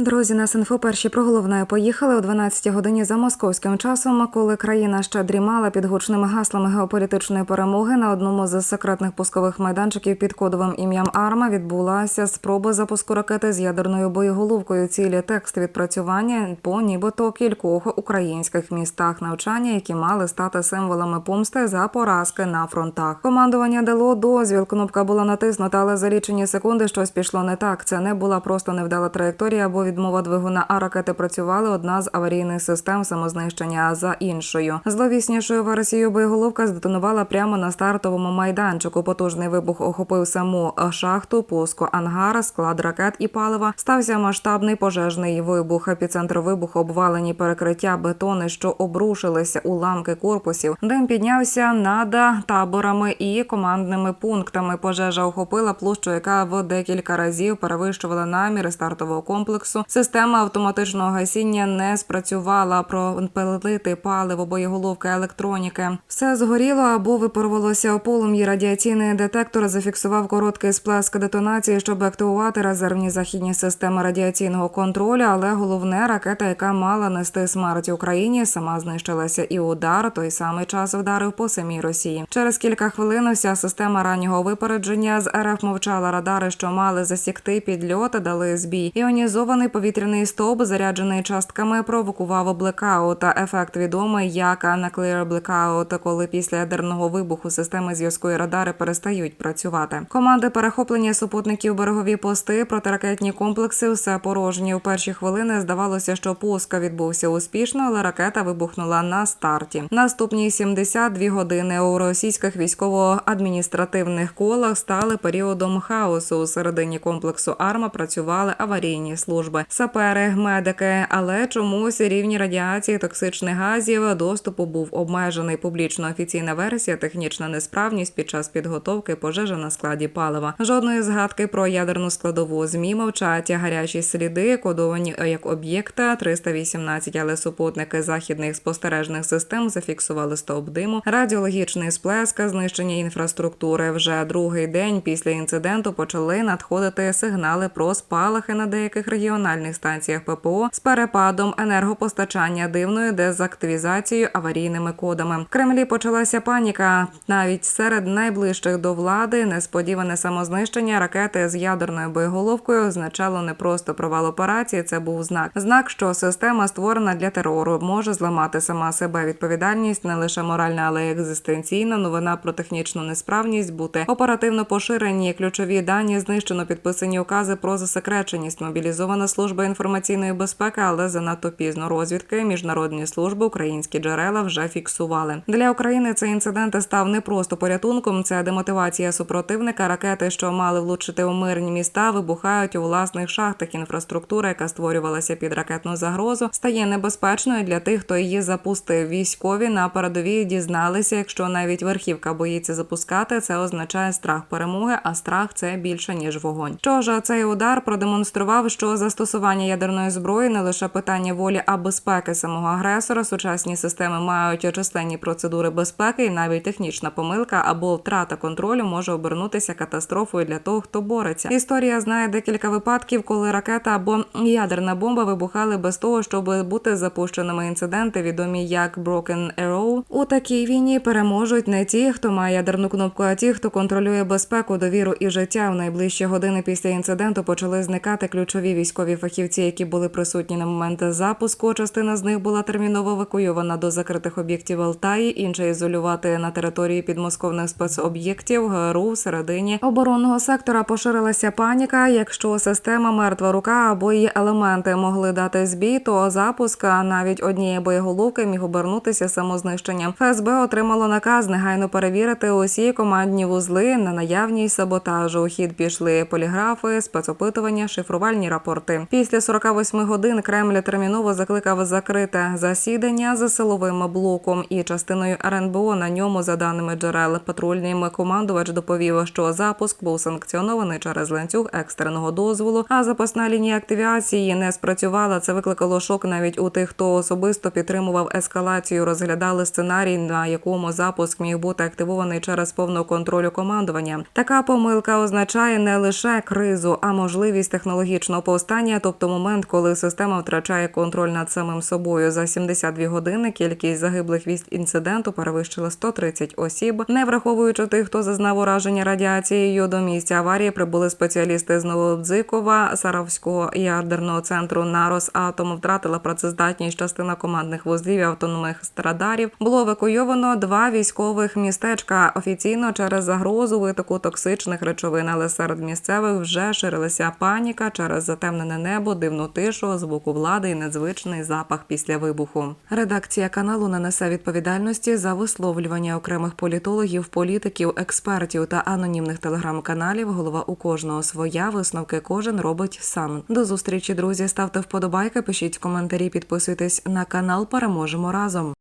Друзі, на інфо перші про головне поїхали о 12 годині за московським часом, коли країна ще дрімала під гучними гаслами геополітичної перемоги. На одному з секретних пускових майданчиків під кодовим ім'ям Арма відбулася спроба запуску ракети з ядерною боєголовкою. Цілі текст відпрацювання по нібито кількох українських містах навчання, які мали стати символами помсти за поразки на фронтах. Командування дало дозвіл. Кнопка була натиснута, але за лічені секунди щось пішло не так. Це не була просто невдала траєкторія або відмова двигуна, а ракети працювали одна з аварійних систем самознищення за іншою. Зловіснішою версією боєголовка здетонувала прямо на стартовому майданчику. Потужний вибух охопив саму шахту, пуску ангара, склад ракет і палива. Стався масштабний пожежний вибух. Епіцентр вибуху обвалені перекриття бетони, що обрушилися уламки корпусів. Дим піднявся над таборами і командними пунктами. Пожежа охопила площу, яка в декілька разів перевищувала наміри стартового комплексу. Система автоматичного гасіння не спрацювала. Пропилити паливо, боєголовки, електроніки. Все згоріло або випарувалося у полум'ї. Радіаційний детектор зафіксував короткий сплеск детонації, щоб активувати резервні західні системи радіаційного контролю. Але головне ракета, яка мала нести смерть Україні, сама знищилася. І удар той самий час вдарив по самій Росії. Через кілька хвилин вся система раннього випередження з РФ мовчала радари, що мали засікти підльот, дали збій. Іонізований повітряний стовп, заряджений частками, провокував блекаут. Ефект відомий як nuclear blackout, коли після ядерного вибуху системи зв'язку радари перестають працювати. Команди перехоплення супутників, берегові пости, протиракетні комплекси все порожні. У перші хвилини здавалося, що пуск відбувся успішно, але ракета вибухнула на старті. Наступні 72 години у російських військово-адміністративних колах стали періодом хаосу. У середині комплексу Арма працювали аварійні служби, сапери, медики. Але чомусь рівні радіації, токсичних газів, доступу був обмежений. Публічно офіційна версія, технічна несправність під час підготовки пожежа на складі палива. Жодної згадки про ядерну складову змі мовчать гарячі сліди, кодовані як об'єкта 318, але супутники західних спостережних систем зафіксували стовп диму, радіологічний сплеск, знищення інфраструктури. Вже другий день після інциденту почали надходити сигнали про спалахи на деяких регіональних станціях ППО з перепадом енергопостачання дивною дезактивізацією аварійними кодами. В Кремлі почалася паніка. Навіть серед найближчих до влади несподіване самознищення ракети з ядерною боєголовкою означало не просто провал операції. Це був знак. Знак, що система створена для терору, може зламати сама себе. Відповідальність не лише моральна, але й екзистенційна. Новина про технічну несправність бути оперативно поширені. Ключові дані знищено підписані укази про засекреченість. Мобілізована служба інформаційної безпеки, але занадто пізно розвідки. Міжнародні служби, українські джерела вже фіксували. Для України цей інцидент став не просто порятунком. Це демотивація супротивника. Ракети, що мали влучити у мирні міста, вибухають у власних шахтах. Інфраструктура, яка створювалася під ракетну загрозу, стає небезпечною для тих, хто її запустив. Військові на передовій дізналися, якщо навіть верхівка боїться запускати, це означає страх перемоги, а страх це більше ніж вогонь. Що ж цей удар продемонстрував, що застосування ядерної зброї не лише питання волі, а безпеки самого агресора. Сучасні системи мають численні процедури безпеки, і навіть технічна помилка або втрата контролю може обернутися катастрофою для того, хто бореться. Історія знає декілька випадків, коли ракета або ядерна бомба вибухали без того, щоб бути запущеними. Інциденти відомі як Broken Arrow. У такій війні переможуть не ті, хто має ядерну кнопку, а ті, хто контролює безпеку, довіру і життя. В найближчі години після інциденту почали зникати ключові військові фахівці, які були присутні на момент запуску. Частина з них була терміново евакуйована до закритих об'єктів Алтаї, інша ізолювати на території підмосковних спецоб'єктів. ГРУ всередині оборонного сектора поширилася паніка. Якщо система мертва рука або її елементи могли дати збій, то запуск навіть однієї боєголовки міг обернутися самознищенням. ФСБ отримало наказ негайно перевірити усі командні вузли на наявність саботажу. У хід пішли поліграфи, спецопитування, шифрувальні рапорти. Після 48 годин Кремль терміново закликав закрите засідання за силовим блоком і частиною РНБО на ньому, за даними джерел, патрульний командувач доповів, що запуск був санкціонований через ланцюг екстреного дозволу. А запасна лінія активації не спрацювала. Це викликало шок навіть у тих, хто особисто підтримував ескалацію. Розглядали сценарій, на якому запуск міг бути активований через повну контролю командування. Така помилка означає не лише кризу, а можливість технологічного повстання вигорання, тобто момент, коли система втрачає контроль над самим собою. За 72 години кількість загиблих від інциденту перевищила 130 осіб. Не враховуючи тих, хто зазнав ураження радіацією, до місця аварії прибули спеціалісти з Новобдзикова, Саравського ядерного центру на Росатому. Втратила працездатність частина командних вузлів і автономних страдарів. Було евакуйовано два військових містечка офіційно через загрозу витоку токсичних речовин, але серед місцевих вже ширилася паніка через затемнене небо, дивну тишу, звуку влади і незвичний запах після вибуху. Редакція каналу не несе відповідальності за висловлювання окремих політологів, політиків, експертів та анонімних телеграм-каналів. Голова у кожного своя висновки кожен робить сам. До зустрічі, друзі. Ставте вподобайки, пишіть коментарі, підписуйтесь на канал. Переможемо разом.